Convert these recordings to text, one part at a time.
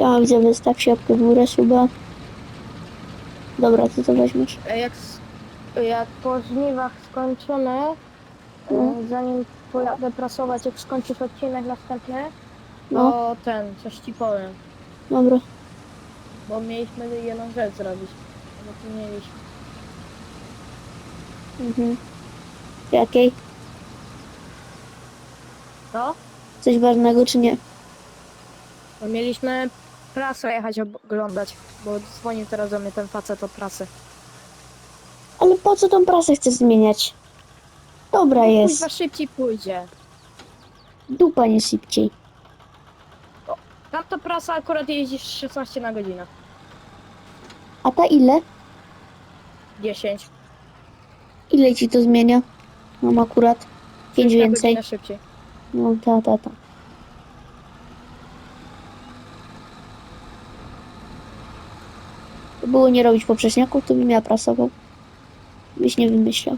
Ja widzę, wystaw siatkę w górę, suba. Dobra, ty to weźmiesz. E, Jak, s- jak po żniwach skończymy, e, No. zanim pojadę prasować, jak skończysz odcinek następny, No. to ten, coś ci powiem. Dobra. Bo mieliśmy jedną rzecz zrobić. Zapomnieliśmy. Mhm. Jakiej? Co? Coś ważnego czy nie? Bo mieliśmy prasę jechać oglądać, bo dzwonił teraz do mnie ten facet o prasę. Ale po co tą prasę chcesz zmieniać? Dobra jest. Kuźwa szybciej pójdzie. Dupa nie szybciej. Tamta prasa akurat jeździ 16 na godzinę. A ta ile? 10. Ile ci to zmienia? Mam akurat 5 na więcej. godzinę szybciej. No ta, ta, ta. Było nie robić poprzeczniaków, to bym ja prasował. Byś nie wymyślał.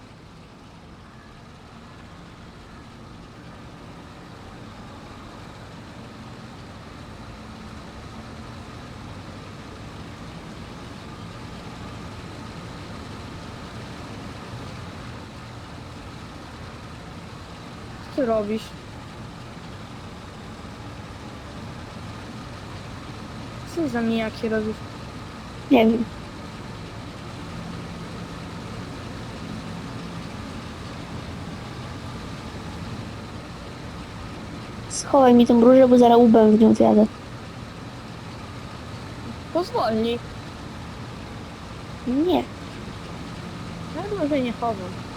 Co robisz? Co za mijaki robisz? Nie wiem. Schowaj mi tą różę, bo zaraz łbem w nią zjadę. Pozwolnij. Nie. Ja może nie chowam.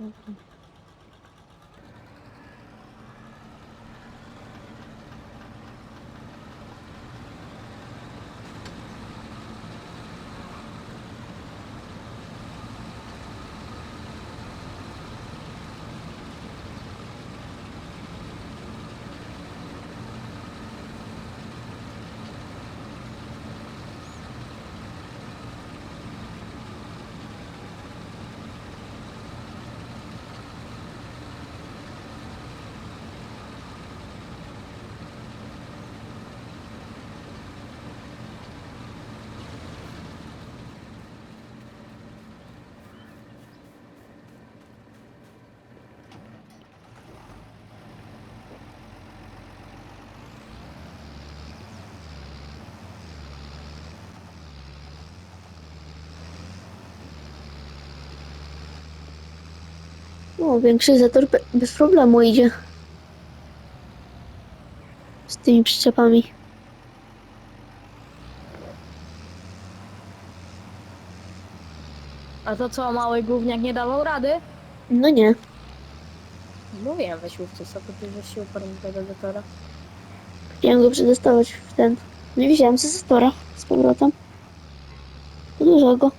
嗯嗯。O, większy zator be- bez problemu idzie. Z tymi przyczepami. A to co, mały gówniak nie dawał rady? No nie. Mówiłem we siłówce, co to ty ze sił tego zatora. Chciałem go przedostawać w ten. I wziąłem ze zatora z powrotem. Dużego.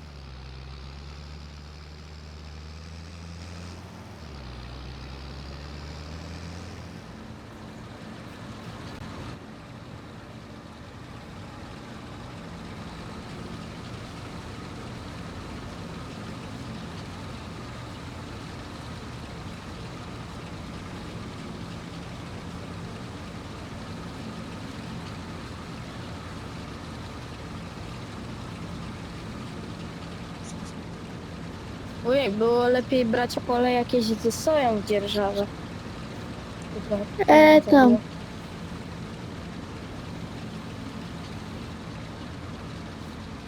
Ojej, było lepiej brać pole jakieś ze soją w dzierżawę. E, tam.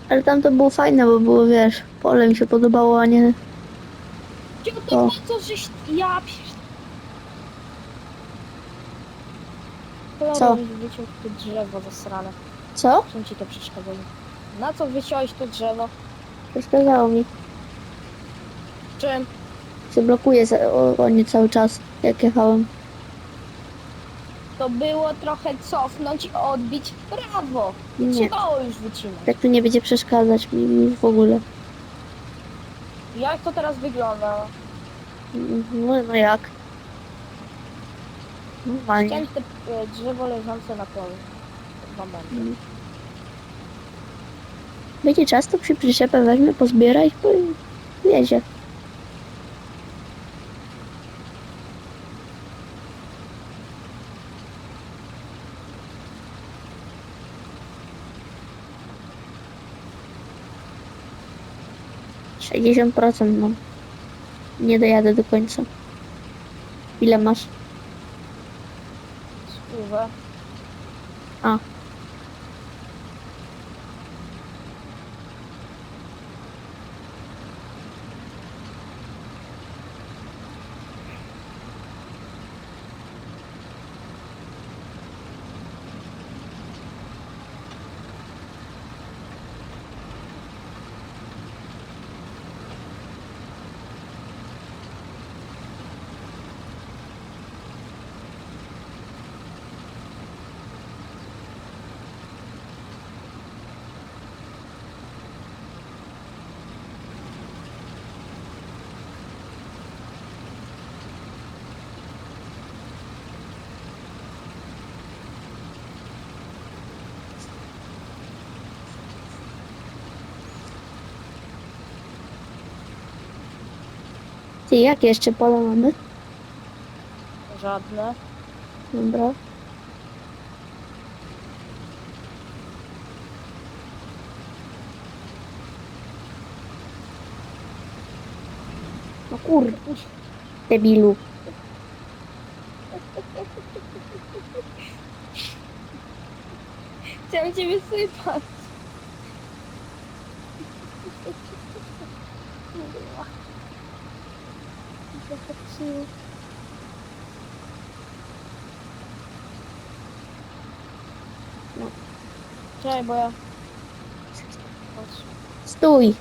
Ale tam to było fajne, bo było, wiesz, pole mi się podobało, a nie... Gdzie to O. co żeś... Ja pier... cholerę Co? wyciął to drzewo zasrane? Co? Czym ci to przeszkadzało? Na co wyciąłeś to drzewo? Przeszkadzało mi. Czym? Się blokuje za- o, o nie cały czas, jak jechałem. To było trochę cofnąć, odbić w prawo. Nie. Trzeba już wycinać. Tak tu nie będzie przeszkadzać mi już w ogóle. Jak to teraz wygląda? No, no jak? Normalnie. Chciałem te e, drzewo leżące na polu. Mm. Będzie czas, to przy przyczepę weźmie, pozbiera i po- jedzie. Sześćdziesiąt procent mam. Nie dojadę do końca. Ile masz? Spływę. A. Ty, jakie jeszcze pola mamy? Żadne. Dobra. No kur... Debilu. Chciałem cię wysypać. No. Czekaj, bo ja... Patrz. Stój.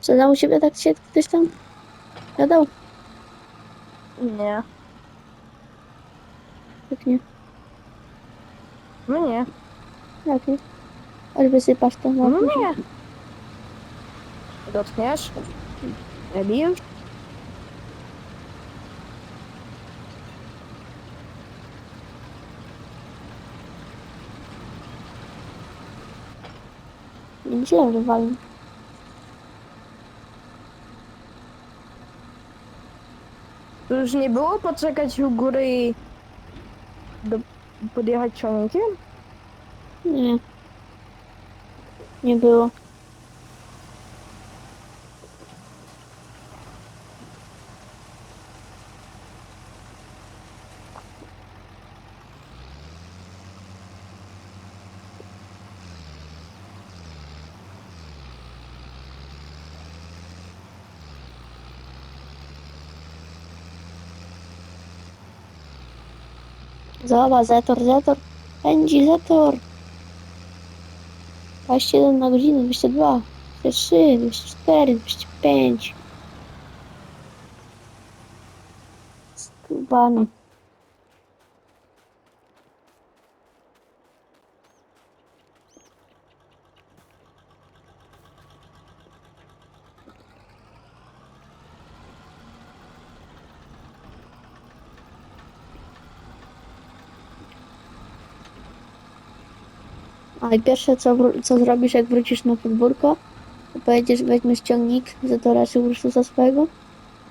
Co za u ciebie tak się ktoś tam gadał? Nie. Jak nie? No nie. Jak nie? Aż wysypasz to na No nie. Dotkniesz? Debil? Walę. To już nie było poczekać u góry i do, podjechać ciągnikiem? Nie. Nie było. Zobacz, Zetor, Zetor. Pędzi Zetor. 21 na godzinę, 202, 203, 204, 205. Skubany. A pierwsze co, co zrobisz jak wrócisz na podwórko, to pojedziesz, weźmiesz ciągnik Zetora czy Ursusa swojego,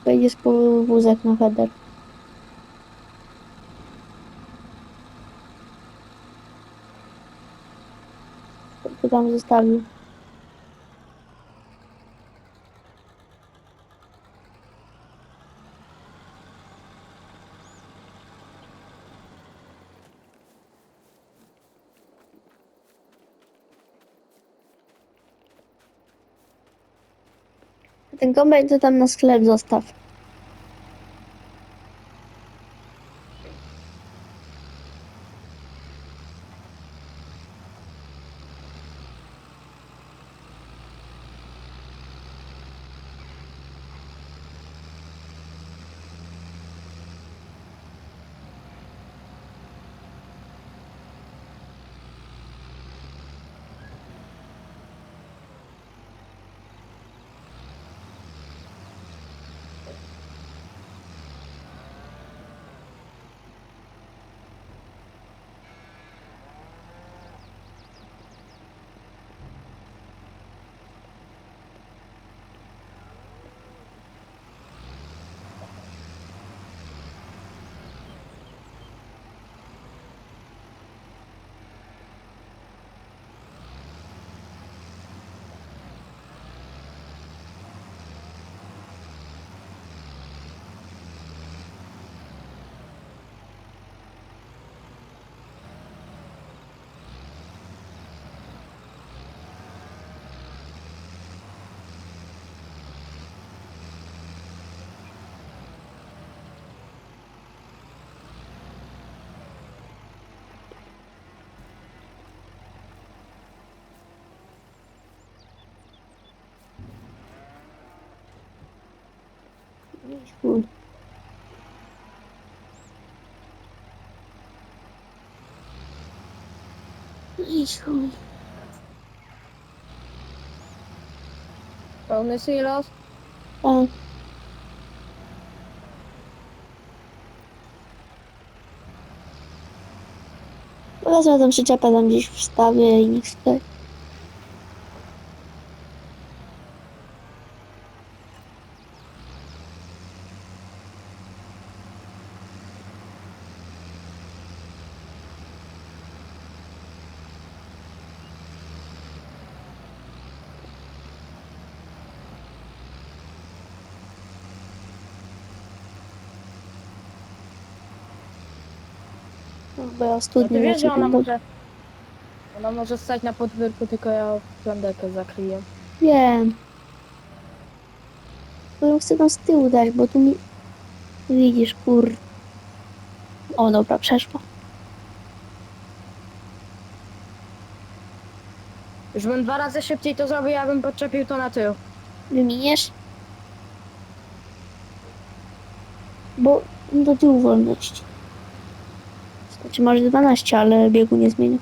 pojedziesz po wózek na header. To tam zostawił. Ten kombajn to tam na sklep zostaw. Idź chuj. Pełny silos. Tak. Wezmę tą przyczepę tam gdzieś wstawię i niech stoi. Bo ja studnię wiesz, że ona może... Ona może stać na podwórku, tylko ja plandekę zakryję. Wiem. Bo chcę tam z tyłu dać, bo tu mi... Widzisz, kur... O, dobra, przeszło. Już bym dwa razy szybciej to zrobił, ja bym podczepił to na tył. Wyminiesz? Bo do tyłu wolności. Znaczy może 12, ale biegu nie zmienia.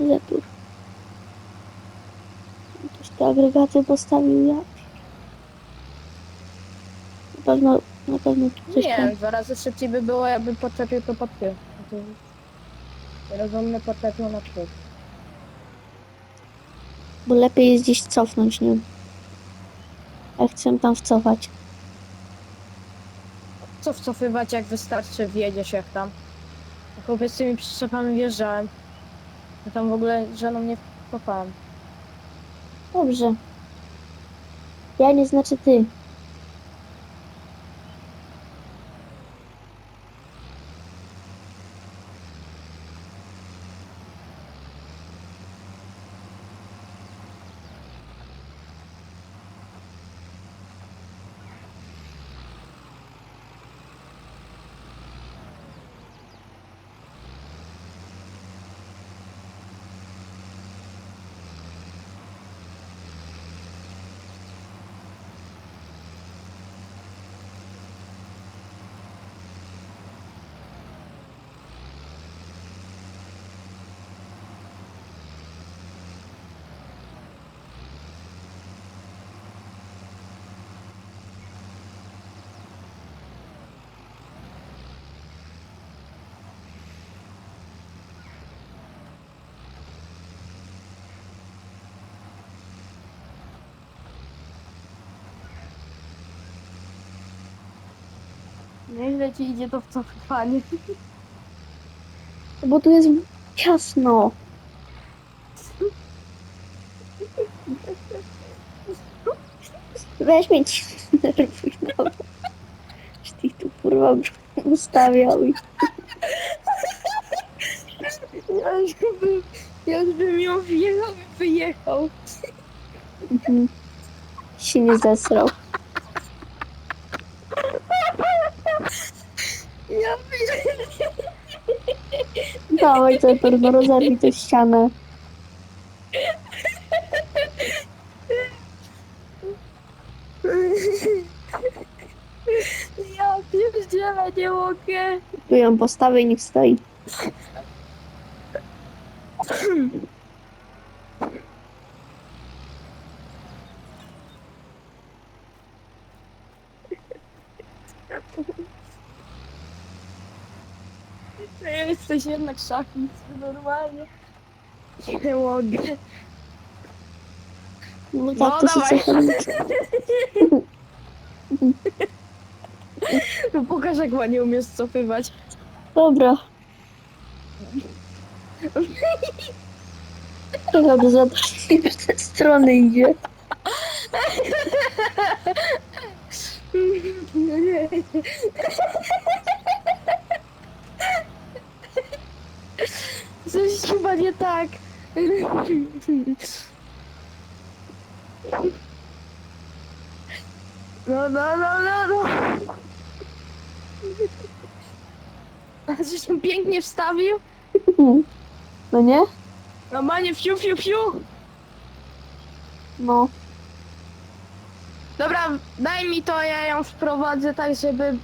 Zetur. Ktoś te agregaty postawił ja. Na pewno, na pewno tu coś Nie, tam. dwa razy szybciej by było, jakbym podczepił to pod tył. To Rozumny podczepił na tył. Bo lepiej jest gdzieś cofnąć nią. Ja chcę tam wcofać. Co wcofywać, jak wystarczy, wjedziesz jak tam. Chłopie z tymi przyczepami wjeżdżałem. Ja tam w ogóle żaną nie wkopałem. Dobrze. Ja nie znaczy ty. Nieźle ci idzie to wcofywanie. Bo tu jest ciasno. Weź mnie ci nerwuj, no. Że ty tu kurwa ustawiał i Ja już bym, ja już bym ją wjechał i wyjechał. mhm. się nie zesrał. Dawaj, to pewno rozerwij tę ścianę. Ja pierdzielę, nie mogę. Tu ją postawię i niech stoi. Ty jesteś jednak szachnicy, normalnie. Nie mogę. No No tak, to się liczy. No pokaż jak ładnie umiesz cofywać. Dobra. Czekaj, bo za w tę stronę idzie. No nie. Coś chyba nie tak. No, no, no, no, no. A że się pięknie wstawił? No nie? Normalnie fiu, fiu, fiu. No. Dobra, daj mi to, ja ją wprowadzę tak, żeby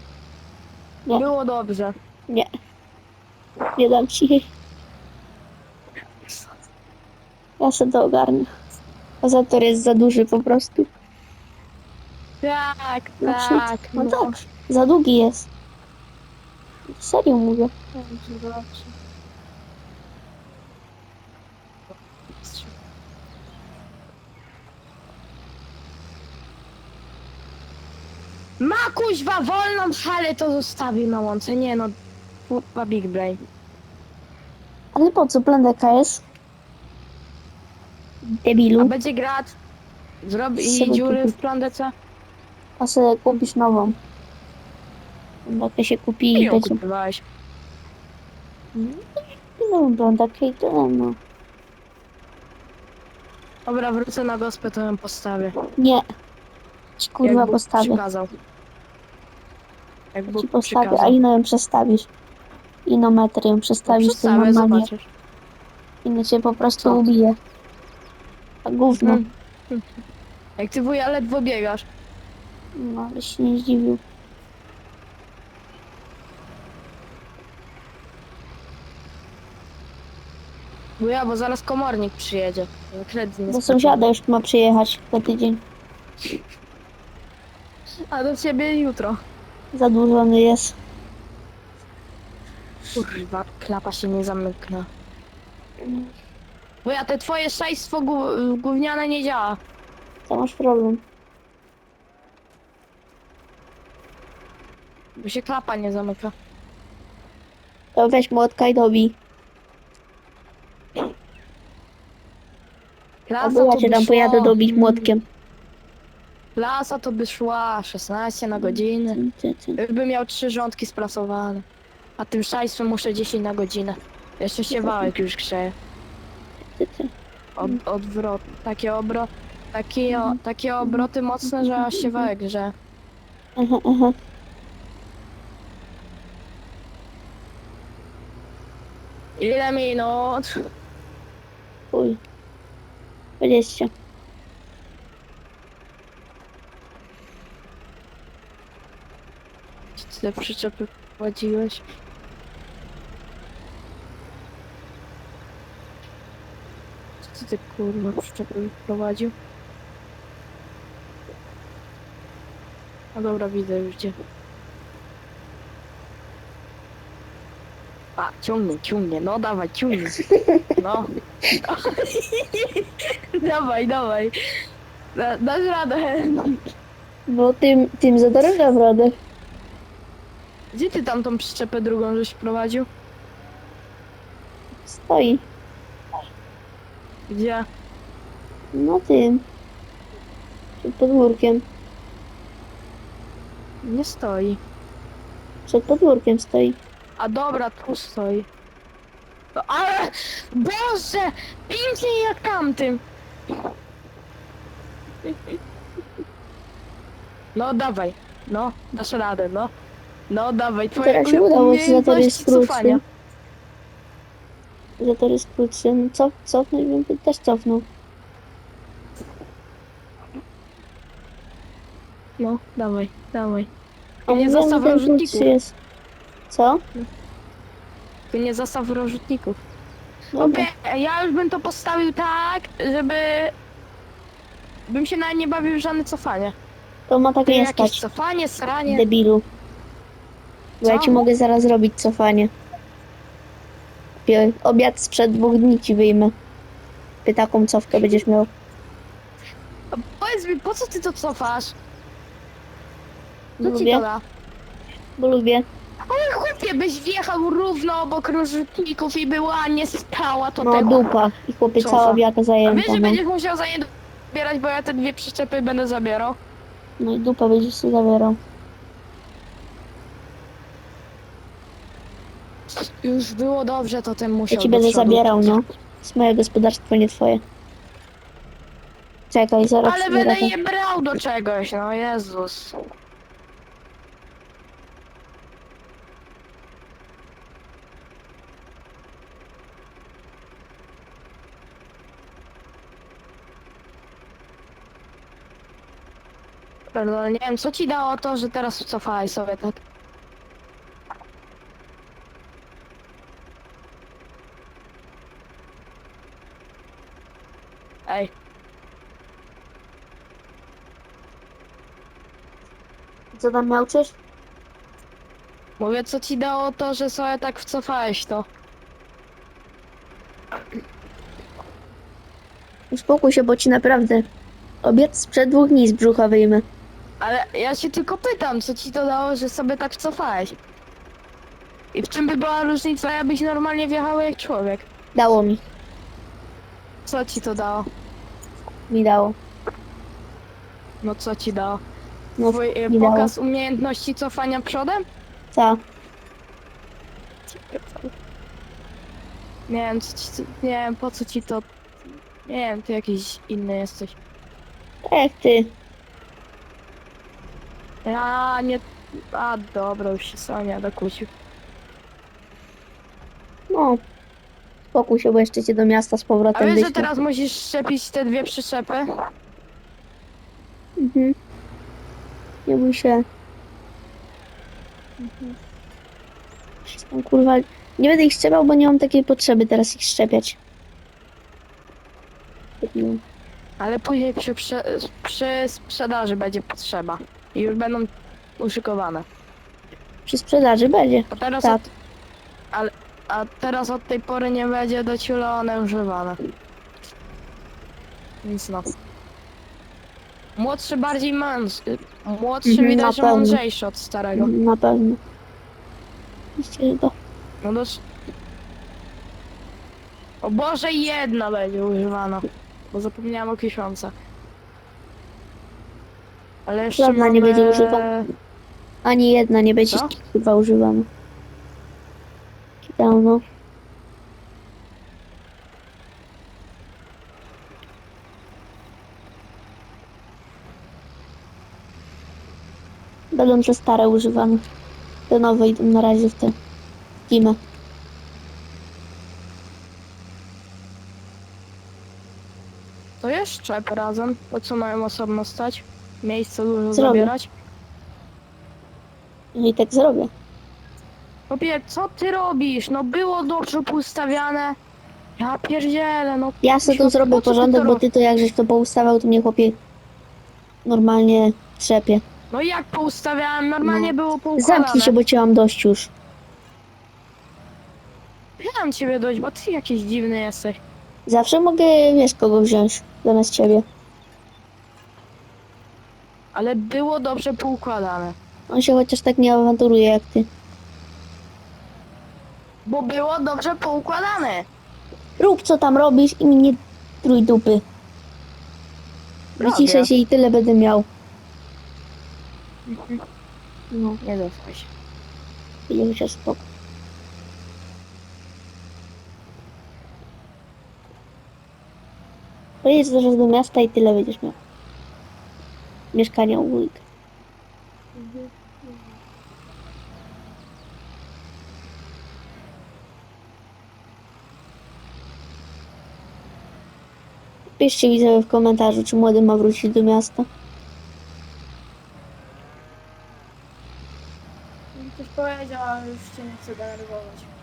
Nie. było dobrze. Nie. Nie dam ci Ja sobie to ogarnę. Pozator jest za duży po prostu. Tak, No, tak. No tak, za długi jest. Serio mówię. Ma kuźwa wolną halę to zostawił na łące. Nie no, kurwa big brain. Ale po co plandeka jest? A Debilu. będzie grać? Zrobi Sobie i dziury kupi. w plandece? A sobie kupisz nową. Plandekę się kupi I i ją będzie. kupowałeś. No, plandekę i tyle, no. Dobra, wrócę na gospę, to ją postawię. Nie. Ci kurwa Bóg postawię. przykazał. Jak Ci Bóg postawię, a przykazał. ino ją przestawisz. Ino metr ją przestawisz, to Przestawię, normalnie. zobaczysz. Ino cię po prostu Co? ubije. A gówno. Mm. Jak ty wuja ledwo biegasz. No, ale się nie zdziwił. Wuja, bo zaraz komornik przyjedzie. Kredyt nie Do sąsiada już ma przyjechać za tydzień. A do ciebie jutro. Zadłużony jest. Kurwa, klapa się nie zamykna. Wuja, te twoje szajstwo gó- gówniane nie działa. To masz problem. Bo się klapa nie zamyka. To weź młotka i dobij. Albo ja to cię by tam pojadę dobić młotkiem. Klasa to by szła 16 na godzinę. Ty, by miał trzy rządki sprasowane. A tym szajstwem muszę 10 na godzinę. Jeszcze się wałek już grzeje. Ty, ty. Od, odwrot. Takie obro... Takie, o, takie obroty mocne, że aż się wałek grzeje. Aha, aha. Ile minut? Uj. 20. Czy te przyczepy prowadziłeś? Ty kurwa przyczepy prowadził? No dobra, widzę już gdzie. A, ciągnie, ciągnie, no dawaj, ciągnie. No. dawaj, dawaj. Da, dasz radę. No tym, tym za drogę w radę. Gdzie ty tam tą przyczepę drugą żeś prowadził? Stoi. Gdzie? No tym. Przed podwórkiem. Nie stoi. Przed podwórkiem stoi. A dobra, tu stoi. No, ale... Boże! Piękniej jak tamtym! No dawaj. No, dasz radę, no. No dawaj, twoje Teraz się udało, umiejętności krótszy. Cofania. Zator jest krótszy. No cof, cofnąć bym też cofnął. No, dawaj, dawaj. A nie mówiłem, zostaw że ten rozrzutników. jest. Co? Tu nie zastaw rozrzutników. Dobra. Okej, ja już bym to postawił tak, żeby... Bym się nawet nie bawił w żadne cofanie. To ma tak Ty nie jakieś stać. cofanie, sranie. Debilu. Bo ja Co? ci mogę zaraz zrobić cofanie. Obiad sprzed dwóch dni ci wyjmę. Ty taką cofkę będziesz miał. A Powiedz mi, po co ty to cofasz? Co ci Lubię. to da? Bo lubię. Ale chłopie, byś wjechał równo obok rozrzutników i była nie stała, to No tego. dupa. I chłopie Cofa. cała wiaka A wiesz, zajęta. że No. będziesz musiał za nie dobierać, bo ja te dwie przyczepy będę zabierał. no i dupa będziesz sobie zabierał. Już było dobrze, to ten musiał Ja ci do będę przodu. zabierał, no. jest moje gospodarstwo, nie twoje. Czekaj, zaraz Ale będę je brał do czegoś, no Jezus. Pierdolę, nie wiem, co ci dało to, że teraz cofałeś sobie tak? Co tam miałczysz? mówię, co ci dało to, że sobie tak wcofałeś to? Uspokój się, bo ci naprawdę obiad sprzed dwóch dni z brzucha wyjmę. Ale ja się tylko pytam, co ci to dało, że sobie tak cofałeś? I w czym by była różnica, jakbyś normalnie wjechał jak człowiek? Dało mi. Co ci to dało? Mi dało. No co ci dało? No, Twój e, dało. pokaz umiejętności cofania przodem? Ta. Nie wiem, co ci, nie wiem, po co ci to... Nie wiem, ty jakiś inny jesteś. Jak ty. Ja nie... A, dobra, już się Sonia dokusił. No. Spokój się, bo jeszcze cię do miasta z A powrotem wiesz, że wyślę. teraz musisz szczepić te dwie przyczepy? Mhm. Nie bój się. Mhm. Kurwa, nie będę ich szczepiał, bo nie mam takiej potrzeby teraz ich szczepiać. Debilu. Ale później przy, prze, przy sprzedaży będzie potrzeba. I już będą uszykowane. Przy sprzedaży będzie. A teraz, Tak. od, ale, a teraz od tej pory nie będzie dociulone używane. Więc no. Młodszy bardziej mąż. Młodszy Mhm, na widać, że pewno. mądrzejszy od starego. Na pewno. Oczywiście, że to. No to... O Boże, jedna będzie używana. Bo zapomniałam o kiszącach. Ale jeszcze Żadna mamy... nie będzie używana. Ani jedna nie będzie Co? chyba używana. Dawno. Będą te stare używane. Te nowe idą na razie w te zimę. To jeszcze razem. Po co mają osobno stać? Miejsce dużo Zrobię. zabierać? No i tak zrobię. Chłopie, co ty robisz? No było dobrze poustawiane. Ja pierdzielę, no. Ja sobie tu Siu, zrobię porządek, bo ty to jak żeś to poustawiał, to mnie chłopie normalnie trzepie. No jak poustawiałem? Normalnie No. było poukładane. Zamknij się, bo cię mam dość już. Ja mam ciebie dość, bo ty jakiś dziwny jesteś. Zawsze mogę, wiesz, kogo wziąć zamiast ciebie. Ale było dobrze poukładane. On się chociaż tak nie awanturuje jak ty. Bo było dobrze poukładane. Rób co tam robisz i mi nie trój dupy. Wyciszę się i tyle będę miał. No, Nie dostał się. już jest spoko. Pojedź zaraz do miasta i tyle będziesz miał. Mieszkania u wujka. Piszcie widzowie w komentarzu, czy młody ma wrócić do miasta. Ktoś powiedział, ale już cię nie chcę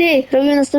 denerwować. Ty, robimy następny